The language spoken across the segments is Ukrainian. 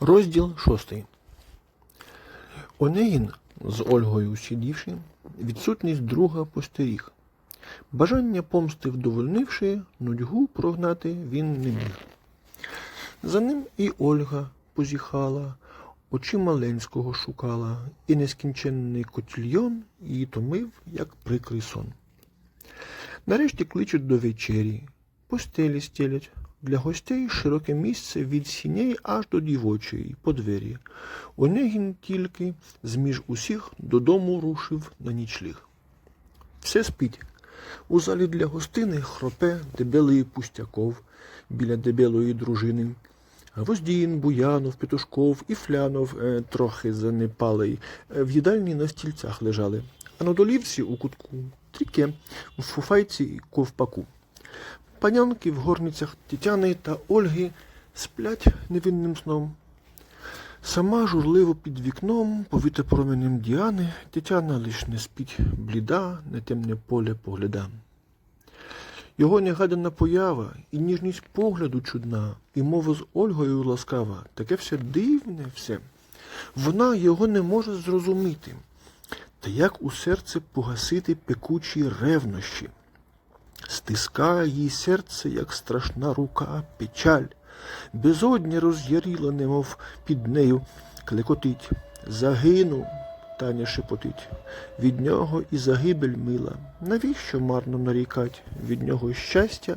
Розділ шостий. Онегін з Ольгою сидівши, відсутність друга постеріг. Бажання помсти вдовольнивши, нудьгу прогнати він не міг. За ним і Ольга позіхала, очима Ленського шукала, і нескінченний котільйон її томив, як прикрий сон. Нарешті кличуть до вечері, постелі стелять. Для гостей широке місце від сіней аж до дівочої, по двері. Онегін тільки зміж усіх додому рушив на нічліг. Все спить. У залі для гостини хропе дебелий пустяков біля дебелої дружини. Гвоздін, Буянов, Петушков і Флянов е, трохи занепалий. е, В їдальні на стільцях лежали, а на долівці у кутку тріке, в фуфайці і ковпаку. Панянки в горницях Тетяни та Ольги сплять невинним сном. Сама журливо під вікном, повіта променем Діани, Тетяна лиш не спить, бліда, на темне поле погляда. Його негадана поява і ніжність погляду чудна, і мова з Ольгою ласкава, таке все дивне все. Вона його не може зрозуміти. Та як у серце погасити пекучі ревнощі? Стискає їй серце, як страшна рука, печаль. Безодня роз'яріла, немов під нею клекотить. Загину, Таня шепотить. Від нього і загибель мила. Навіщо марно нарікать? Від нього щастя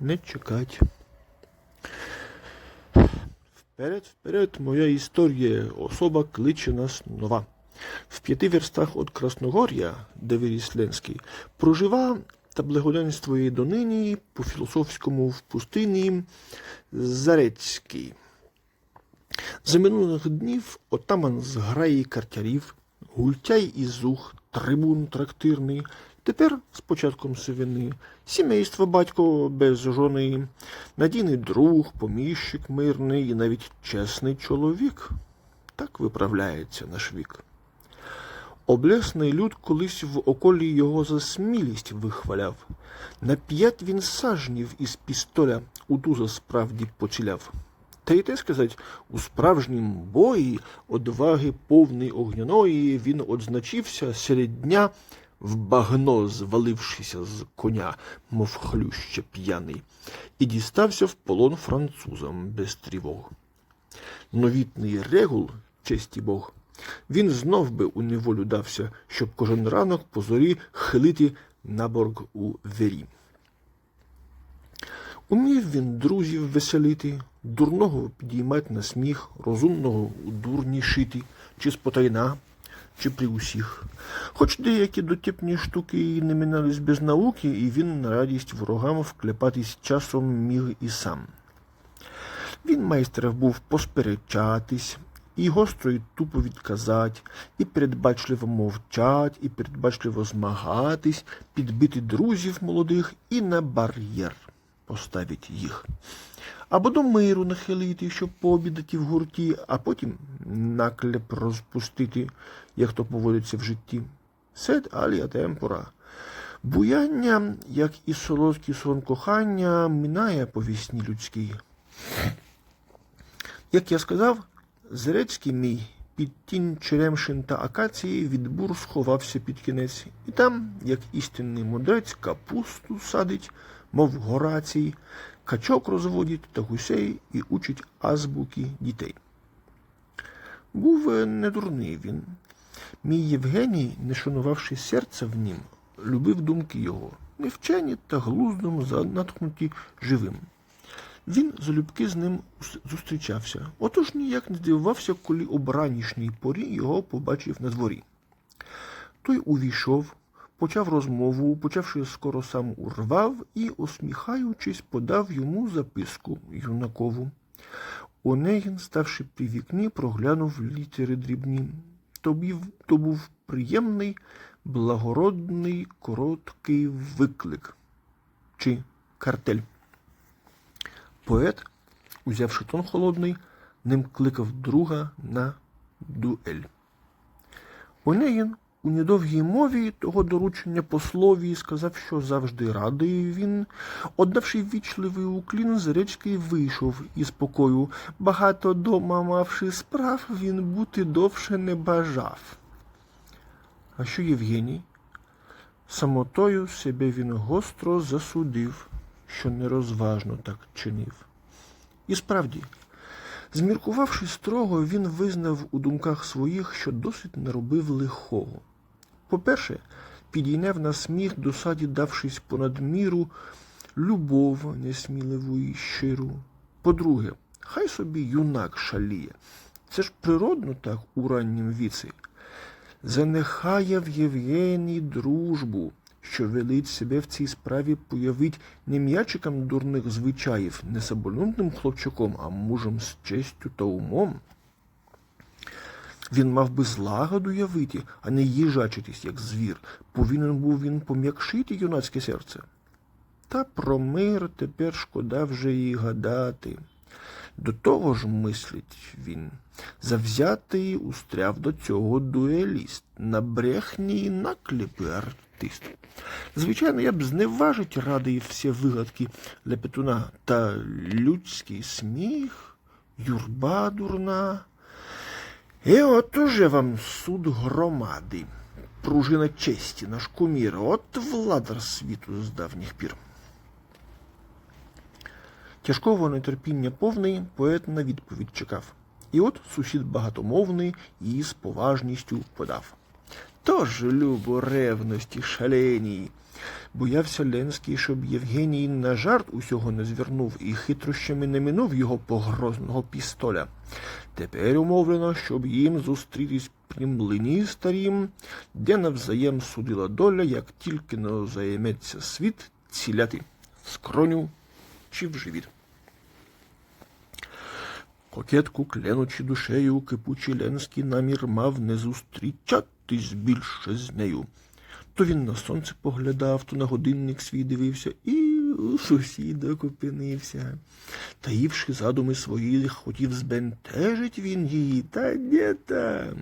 не чекать. Вперед, вперед, моя історія, особа кличе нас нова. В п'яти верстах від Красногор'я, де виріс Ленський, прожива та благоденствує донині по філософському в пустині Зарецький. За минулих днів отаман з граї картярів, гультяй і зух, трибун трактирний, тепер з початком сивини, сімейство батько без жони, надійний друг, поміщик мирний і навіть чесний чоловік. Так виправляється наш вік. Облесний люд колись в околі його за смілість вихваляв. На п'ять він сажнів із пістоля у туза справді поціляв. Та й те сказать, у справжнім бої одваги повний огняної він одзначився серед дня в багно звалившися з коня, мов хлюще п'яний, і дістався в полон французам без тривог. Новітний регул, честі Бог, він знов би у неволю дався, щоб кожен ранок по зорі хилити на борг у вері. Умів він друзів веселити, дурного підіймать на сміх, розумного у дурні шити, чи спотайна, чи при усіх. Хоч деякі дотепні штуки і не минались без науки, і він на радість ворогам вклепатись часом міг і сам. Він майстров був посперечатись, і гостро і тупо відказать, і передбачливо мовчать, і передбачливо змагатись, підбити друзів молодих і на бар'єр поставить їх. Або до миру нахилити, щоб пообідати в гурті, а потім наклеп розпустити, як то поводиться в житті. Сед алія темпора. Буяння, як і солодкий сон кохання, минає по вісні людській. Як я сказав, Зерецький мій під тінь черемшин та акації від бур сховався під кінець, і там, як істинний мудрець, капусту садить, мов Горацій, качок розводить та гусей і учить азбуки дітей. Був е, недурний він. Мій Євгеній, не шанувавши серця в нім, любив думки його, невчені та глуздом занатхнуті живим. Він залюбки з ним зустрічався. Отож ніяк не здивувався, коли об ранішній порі його побачив на дворі. Той увійшов, почав розмову, почавши скоро сам урвав і, усміхаючись, подав йому записку юнакову. Онегін, ставши при вікні, проглянув літери дрібні. То бів- то був приємний, благородний, короткий виклик чи картель. Поет, узявши тон холодний, ним кликав друга на дуель. Онегін у недовгій мові того доручення послові сказав, що завжди радий він, однавши вічливий уклін, з речки вийшов із покою. Багато дома мавши справ, він бути довше не бажав. А що Євгеній? Самотою себе він гостро засудив, що нерозважно так чинив. І справді, зміркувавши строго, він визнав у думках своїх, що досить не робив лихого. По-перше, підійняв на сміх, досаді давшись понад міру, любов несміливу і щиру. По-друге, хай собі юнак шаліє. Це ж природно так у раннім віці. Занехаяв Євгеній дружбу, що велить себе в цій справі появить не м'ячиком дурних звичаїв, не саболюнтним хлопчаком, а мужем з честю та умом. Він мав би злагоду явити, а не їжачитись, як звір. Повинен був він пом'якшити юнацьке серце. Та про мир тепер шкода вже і гадати. До того ж, мислить він, завзятий устряв до цього дуеліст, на брехні і наклепи артист. Звичайно, я б зневажить радий всі вигадки Лепетуна та людський сміх, юрба дурна. І от уже вам суд громади, пружина честі, наш кумір, от владар світу з давніх пір. Тяжкого нетерпіння повний поет на відповідь чекав. І от сусід багатомовний її з поважністю подав. Тож, любо, ревності шаленій. Боявся Ленський, щоб Євгеній на жарт усього не звернув і хитрощами не минув його погрозного пістоля. Тепер умовлено, щоб їм зустрітись при млині старім, де навзаєм судила доля, як тільки не займеться світ ціляти в скроню чи в живіт. Кокетку, клянучи душею, кипучий Ленський намір мав не зустрічатись більше з нею. То він на сонце поглядав, то на годинник свій дивився і у сусідок опинився. Таївши задуми свої, хотів збентежить він її, та де там.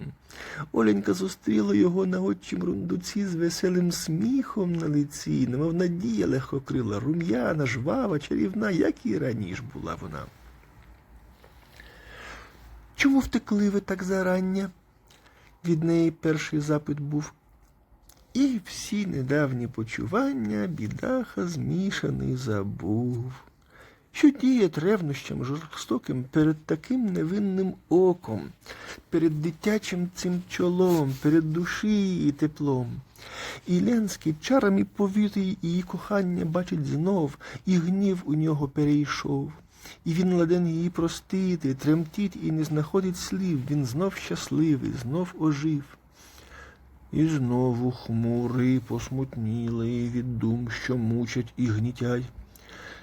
Оленька зустріла його на отчим рундуці з веселим сміхом на лиці, немов надія легкокрила, рум'яна, жвава, чарівна, як і раніше була вона. Чому втекли ви так зарання? Від неї перший запит був. І всі недавні почування бідаха змішаний забув. Що діє ревнощам жорстоким перед таким невинним оком, перед дитячим цим чолом, перед душі і теплом. І Ленський чарами повітий її кохання бачить знов, і гнів у нього перейшов. І він ладен її простити, тремтить і не знаходить слів. Він знов щасливий, знов ожив. І знову хмурий, посмутнілий від дум, що мучать і гнітять.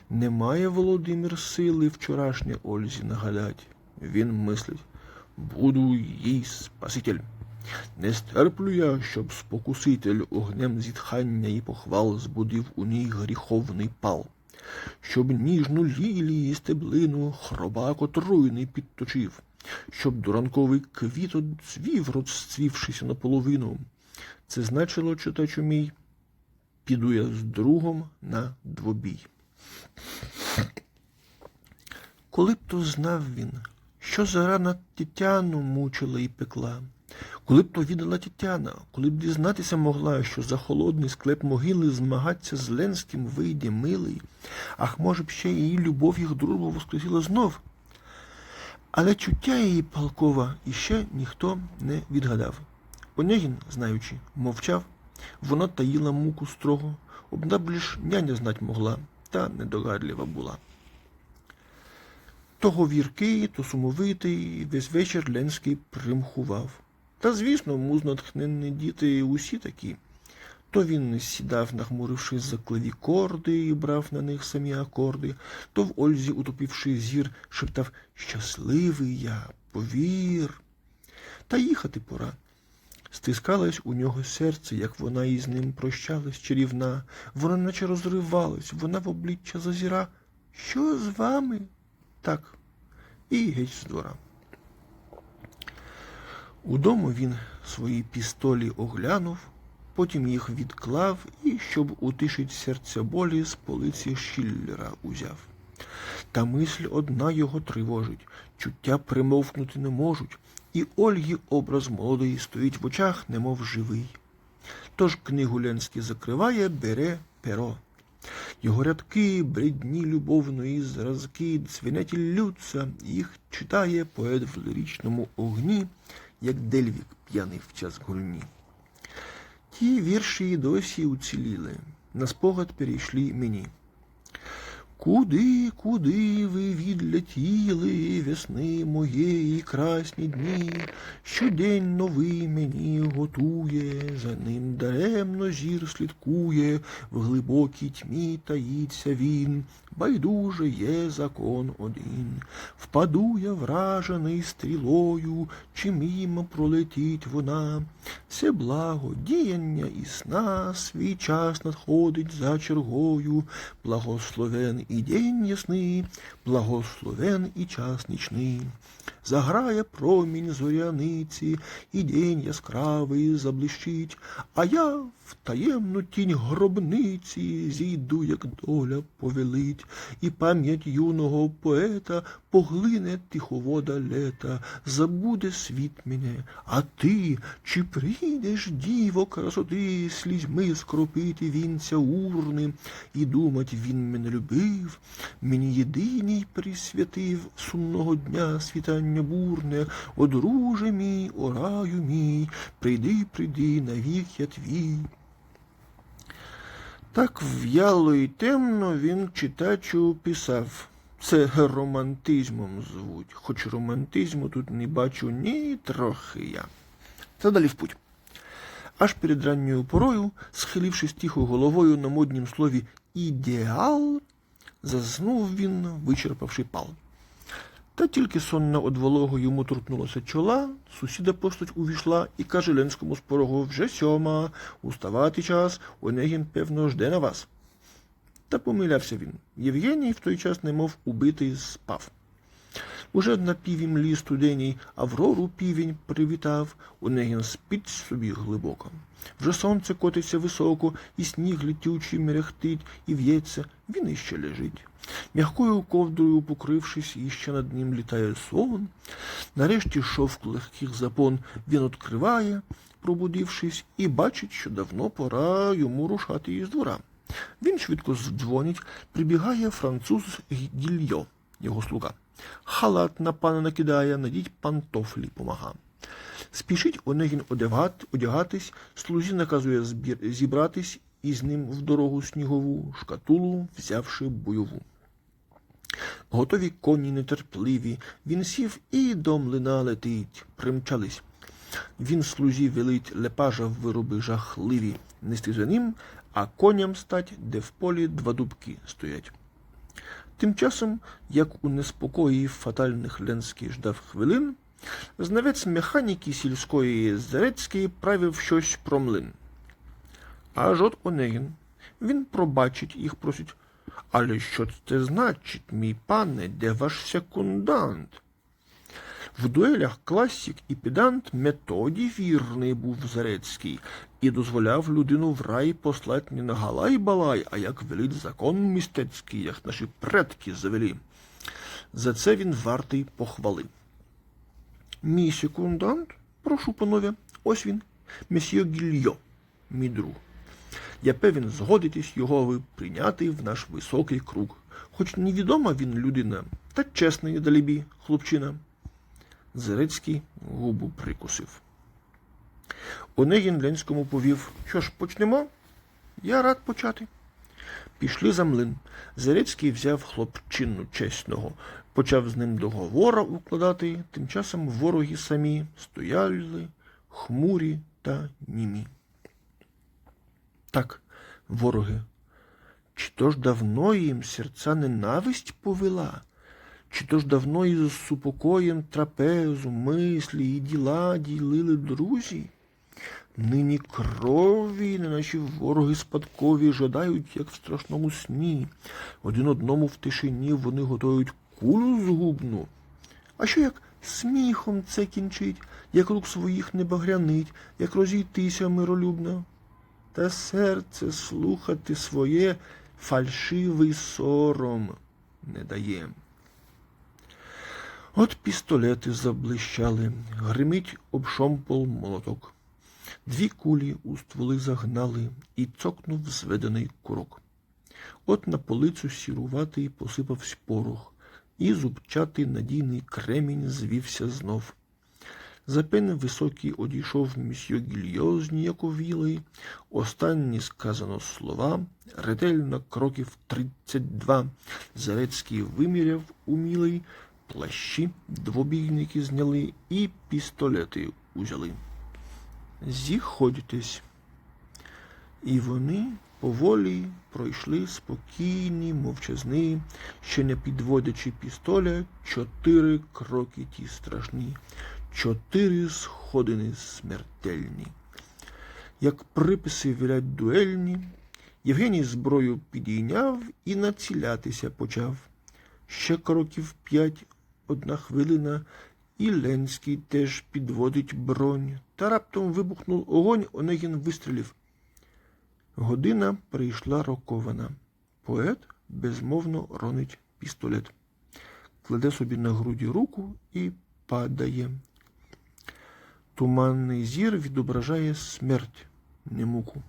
Немає Володимир сили вчорашнє Ользі нагадать. Він мислить, буду їй спаситель. Не стерплю я, щоб спокуситель огнем зітхання і похвал збудив у ній гріховний пал, щоб ніжну лілії стеблину хробак отруйний підточив, щоб дуранковий квіт оцвів, розцвівшися наполовину. Це значило, читачу мій, піду я з другом на двобій. Коли б то знав він, що зарана Тетяну мучила і пекла, коли б то віддала Тетяна, коли б дізнатися могла, що за холодний склеп могили змагаться з Ленським вийде милий, ах, може б ще її любов їх дружбу воскресила знов. Але чуття її палкова іще ніхто не відгадав. Онегін, знаючи, мовчав, вона таїла муку строго, одна б лиш няня знать могла, та недогадлива була. То говіркий, то сумовитий, весь вечір Ленський примхував. Та, звісно, музно тхненні діти усі такі. То він сідав, нахмурившись за клавікорди і брав на них самі акорди, то в Ользі, утопивши зір, шептав Щасливий я, повір. Та їхати пора. Стискалось у нього серце, як вона із ним прощалась чарівна. Вона наче розривалась, вона в обличчя зазіра. Що з вами? Так, і геть з двора. Удому він свої пістолі оглянув, потім їх відклав і, щоб утишить серця болі, з полиці Шіллера узяв. Та мисль одна його тривожить, чуття примовкнути не можуть, і Ольги образ молодий стоїть в очах, немов живий. Тож книгу Ленський закриває, бере перо. Його рядки, бредні любовної зразки, дзвенять і лються, їх читає поет в ліричному огні, як Дельвік п'яний в час гульні. Ті вірші й досі уціліли, на спогад перейшли мені. Куди, куди ви відлетіли весни моєї красні дні, Щодень новий мені готує, за ним даремно зір слідкує, в глибокій тьмі таїться він, байдуже є закон один. Впаду я вражений стрілою, чи мімо пролетить вона. Все благо діяння і сна, свій час надходить за чергою, благословен і день ясний, благословен і час нічний. Заграє промінь зоряниці, і день яскравий заблищить, а я в таємну тінь гробниці зійду, як доля повелить, і пам'ять юного поета поглине тиховода лета, забуде світ мене, а ти, чи прийдеш, діво красоти, слізьми скропити вінця урни, і думать він мене любив, мені єдиній присвятив сумного дня світання бурне, о друже мій, о раю мій, прийди, прийди, навік я твій. Так в'яло і темно він читачу писав. Це романтизмом звуть, хоч романтизму тут не бачу ні трохи я. Та далі в путь. Аж перед ранньою порою, схилившись тихо головою на моднім слові ідеал, заснув він, вичерпавши пал. Та тільки сонна од волого йому торкнулося чола, сусіда постать увійшла і каже Ленському з порогу вже сьома, уставати час, Онегін, певно, жде на вас. Та помилявся він. Євгеній в той час немов убитий спав. Уже на піві млі студеній Аврору півень привітав, Онегін спить собі глибоко. Вже сонце котиться високо, і сніг летючий мерехтить, і в'ється, він іще лежить. М'якою ковдрою покрившись, іще над ним літає сон. Нарешті шовк легких запон він відкриває, пробудившись, і бачить, що давно пора йому рушати із двора. Він швидко здзвонить, прибігає француз Гільйо, його слуга. Халат на пана накидає, надіть пантофлі помага. Спішить Онегін одягати, одягатись, слузі наказує збір, зібратись і з ним в дорогу снігову, шкатулу, взявши бойову. Готові коні нетерпливі, він сів і до млина летить, примчались. Він слузі велить лепажа в вироби жахливі, нести за ним, а коням стать, де в полі два дубки стоять. Тим часом, як у неспокої фатальних Ленський ждав хвилин, знавець механіки сільської Зарецької правив щось про млин. Аж от Онегін. Він пробачить їх просить. Але що це значить, мій пане, де ваш секундант? В дуелях класік і педант методі вірний був Зарецький і дозволяв людину в рай послать не на галай-балай, а як велить закон містецький, як наші предки завели. За це він вартий похвали. Мій секундант, прошу, панове, ось він, месьє Гільйо, мій друг. Я певен згодитесь його ви прийняти в наш високий круг. Хоч невідома він людина, та чесний далібі, хлопчина. Зарецький губу прикусив. Онегін Ленському повів, що ж, почнемо? Я рад почати. Пішли за млин. Зарецький взяв хлопчину чесного, почав з ним договора укладати, тим часом вороги самі стояли, хмурі та німі. Так, вороги, чи то ж давно їм серця ненависть повела? Чи то ж давно із супокоєм трапезу, мислі і діла ділили друзі? Нині крові, не наші вороги спадкові жадають, як в страшному сні. Один одному в тишині вони готують кулю згубну. А що як сміхом це кінчить, як рук своїх не багрянить, як розійтися миролюбно. Та серце слухати своє фальшивий сором не дає. От пістолети заблищали, гримить об шомпол молоток. Дві кулі у стволи загнали, і цокнув зведений курок. От на полицю сіруватий посипавсь порох, і зубчатий надійний кремінь звівся знов. За пен високий одійшов місьо Гільйо зніяковілий, останні сказано слова, ретельно кроків тридцять два. Зарецький виміряв умілий, плащі двобійники зняли і пістолети узяли. Зіходьтесь. І вони поволі пройшли спокійні, мовчазні, ще не підводячи пістоля, чотири кроки ті страшні, чотири сходини смертельні. Як приписи вілять дуельні, Євгеній зброю підійняв і націлятися почав. Ще кроків п'ять, одна хвилина, і Ленський теж підводить бронь. Та раптом вибухнув огонь, Онегін вистрілив. Година прийшла рокована. Поет безмовно ронить пістолет, кладе собі на груді руку і падає. Туманний зір відображає смерть, не муку.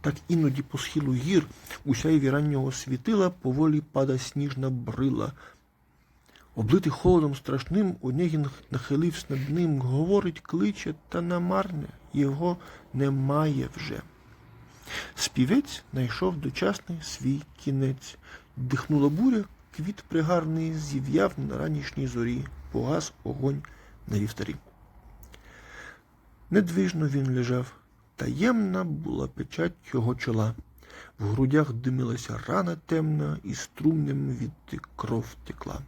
Так іноді по схилу гір у сяйві раннього світила поволі пада сніжна брила. Облитий холодом страшним, Онегін нахилився над ним, говорить, кличе, та намарне, його немає вже. Співець найшов дочасний свій кінець. Дихнула буря, квіт пригарний зів'яв на ранішній зорі, погас огонь на вівтарі. Недвижно він лежав, таємна була печать його чола. В грудях димилася рана темна, і струмнем відти кров текла.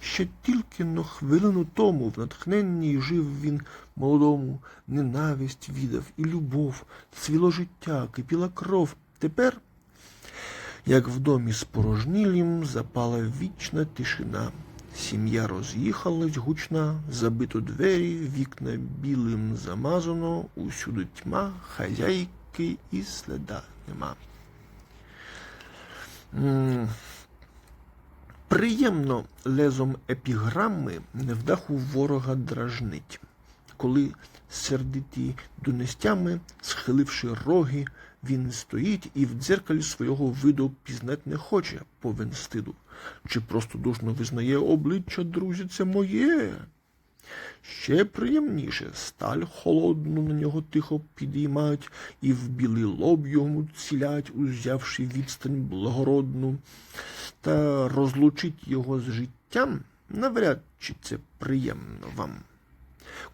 Ще тільки но хвилину тому в натхненні жив він молодому, ненависть віддав і любов, цвіло життя, кипіла кров. Тепер, як в домі спорожнілім, запала вічна тишина. Сім'я роз'їхалась гучна, забито двері, вікна білим замазано, усюди тьма, хазяйки і следа нема. Приємно лезом епіграми невдаху ворога дражнить, коли сердиті донестями, схиливши роги, він стоїть і в дзеркалі свого виду пізнать не хоче повен стиду, чи простодушно визнає обличчя, друзі, це моє. Ще приємніше сталь холодну на нього тихо підіймать, і в білий лоб йому цілять, узявши відстань благородну, та розлучить його з життям навряд чи це приємно вам.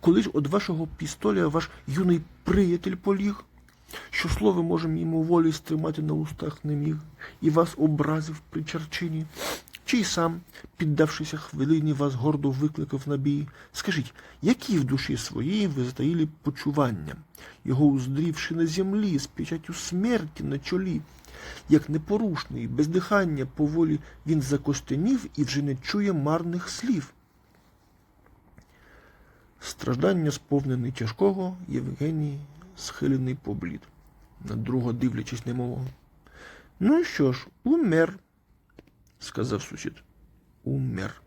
Коли ж од вашого пістоля ваш юний приятель поліг, що слово може мимоволі стримати на устах не міг, і вас образив при черчині, чи й сам, піддавшися хвилині, вас гордо викликав на бій. Скажіть, які в душі своїй ви затаїли почування, його уздрівши на землі, з печаттю смерті на чолі, як непорушний, без дихання поволі він закостенів і вже не чує марних слів. Страждання сповнений тяжкого, Євгеній схилений поблід, на друга дивлячись немого. Ну що ж, умер, сказав сусід. Умер.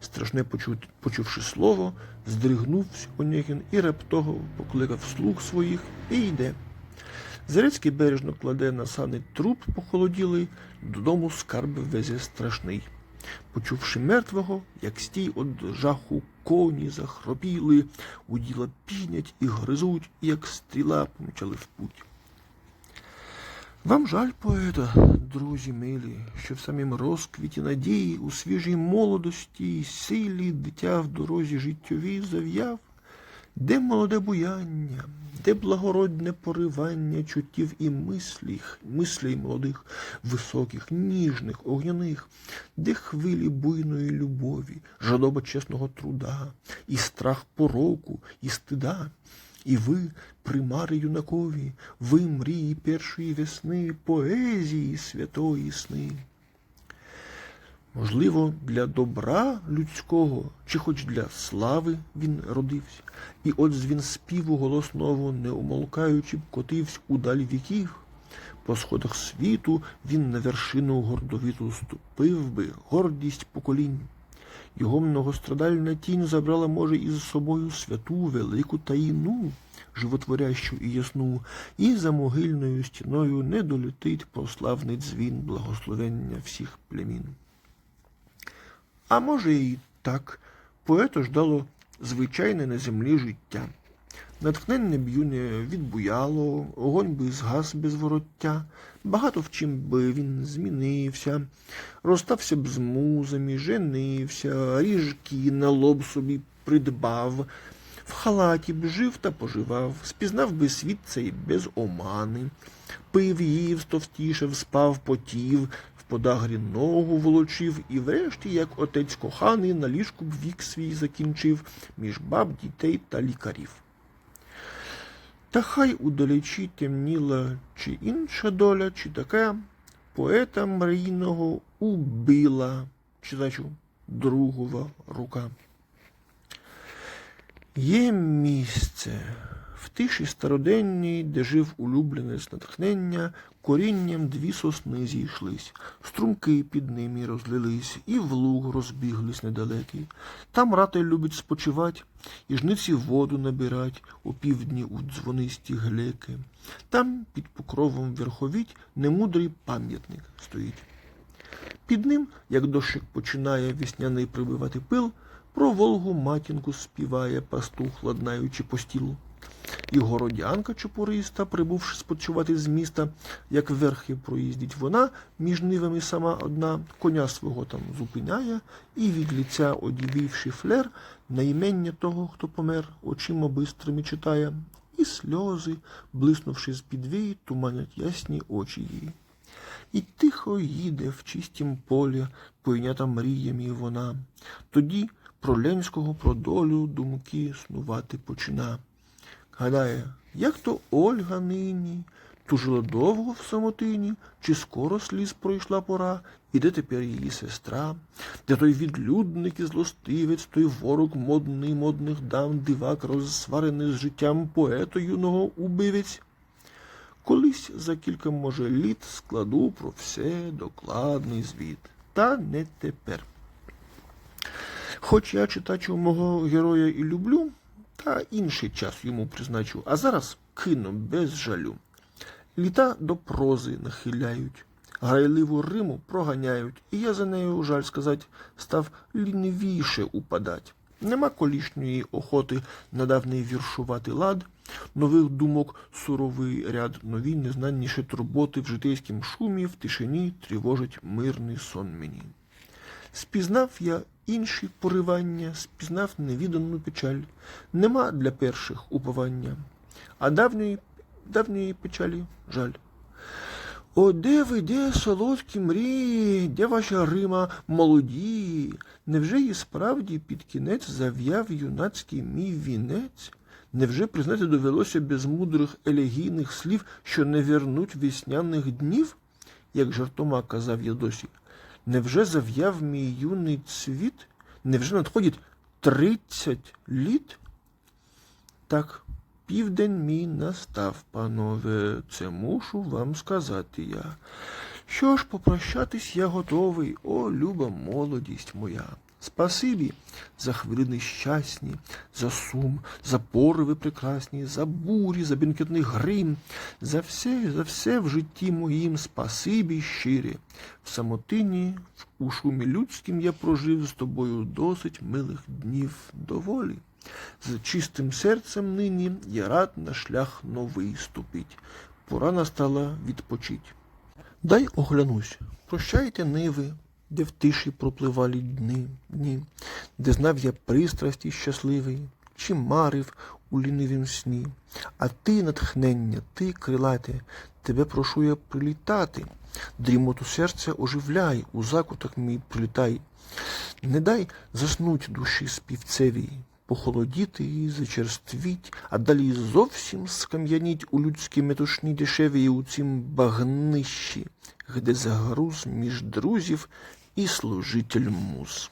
Страшне почу... почувши слово, здригнувся Онегін і раптово покликав слуг своїх і йде. Зарецький бережно кладе на сани труп похолоділий, додому скарб везе страшний. Почувши мертвого, як стій од жаху коні захропіли, у діла пінять і гризуть, і як стріла помчали в путь. Вам жаль поета, друзі милі, що в самім розквіті надії, у свіжій молодості й силі дитя в дорозі життєвій зав'яв, де молоде буяння, де благородне поривання чуттів і мисліх, мислей молодих, високих, ніжних, огняних, де хвилі буйної любові, жадоба чесного труда, і страх пороку, і стида. І ви, примари юнакові, ви мрії першої весни, поезії святої сни. Можливо, для добра людського, чи хоч для слави він родився, і от він співу голосного, не умолкаючи, б котивсь у даль віків. По сходах світу він на вершину гордовіту ступив би, гордість поколінь. Його многострадальна тінь забрала, може, із собою святу велику таїну, животворящу і ясну, і за могильною стіною не долітить прославний дзвін благословення всіх племін. А може, і так, поету ждало звичайне на землі життя. Натхненне б юне відбуяло, огонь би згас без вороття, багато в чим би він змінився, розстався б з музами, женився, ріжки на лоб собі придбав, в халаті б жив та поживав, спізнав би світ цей без омани, пив, їв, стовстішав, спав, потів, в подагрі ногу волочив, і врешті, як отець коханий, на ліжку б вік свій закінчив між баб, дітей та лікарів. Та хай удалечі темніла чи інша доля, чи така поета мрійного убила, чи значу другова рука. Є місце в тиші староденній, де жив улюбленець натхнення, корінням дві сосни зійшлись, струмки під ними розлились, і в луг розбіглись недалекий. Там ратель любить спочивать, і жниці воду набирать у півдні у дзвонисті глеки. Там під покровом верховіть немудрий пам'ятник стоїть. Під ним, як дощик починає весняний прибивати пил, про Волгу матінку співає пастух, ладнаючи по стілу. І городянка чупуриста, прибувши спочивати з міста, як верхи проїздить вона, між нивами сама одна, коня свого там зупиняє, і від ліця, одівівши флер, на імення того, хто помер, очима бистрими читає, і сльози, блиснувши з-під вії, туманять ясні очі її. І тихо їде в чистім полі, пойнята мріями вона. Тоді про Ленського, про долю думки снувати почина. Гадає, як то Ольга нині, тужила довго в самотині, чи скоро сліз пройшла пора, і де тепер її сестра, де той відлюдник і злостивець, той ворог модний модних дам, дивак, розсварений з життям поета юного убивець. Колись за кілька, може, літ складу про все докладний звіт. Та не тепер. Хоч я читачу мого героя і люблю, та інший час йому призначу, а зараз кину без жалю. Літа до прози нахиляють, грайливу Риму проганяють, і я за нею, жаль сказать, став лінивіше упадать. Нема колішньої охоти на давний віршувати лад, нових думок суровий ряд, нові незнанніші турботи в житейськім шумі, в тишині тривожить мирний сон мені. Спізнав я інші поривання, спізнав невідану печаль. Нема для перших уповання, а давньої, давньої печалі жаль. О, де ви, де солодкі мрії, де ваша Рима молоді? Невже і справді під кінець зав'яв юнацький мій вінець? Невже признати довелося без мудрих елегійних слів, що не вернуть весняних днів, як жартома казав я досі? Невже зав'яв мій юний цвіт? Невже надходить тридцять літ? Так, південь мій настав, панове, це мушу вам сказати я. Що ж, попрощатись я готовий, о, люба молодість моя. Спасибі за хвилини щасні, за сум, за пориви прекрасні, за бурі, за бенкетний грим, за все, за все в житті моїм спасибі щирі. В самотині, у шумі людським я прожив з тобою досить милих днів доволі. З чистим серцем нині я рад на шлях новий ступить. Пора настала відпочить. Дай оглянусь, прощайте ниви, де в тиші пропливали дни, дні, де знав я пристрасті щасливий, чи марив у лінивім сні. А ти, натхнення, ти, крилате, тебе прошу я прилітати. Дрімоту серця оживляй, у закуток мій прилітай. Не дай заснуть душі співцевій, похолодіти і зачерствіть, а далі зовсім скам'яніть у людській метушні дешевій у цім багнищі, де загруз між друзів і служитель мус.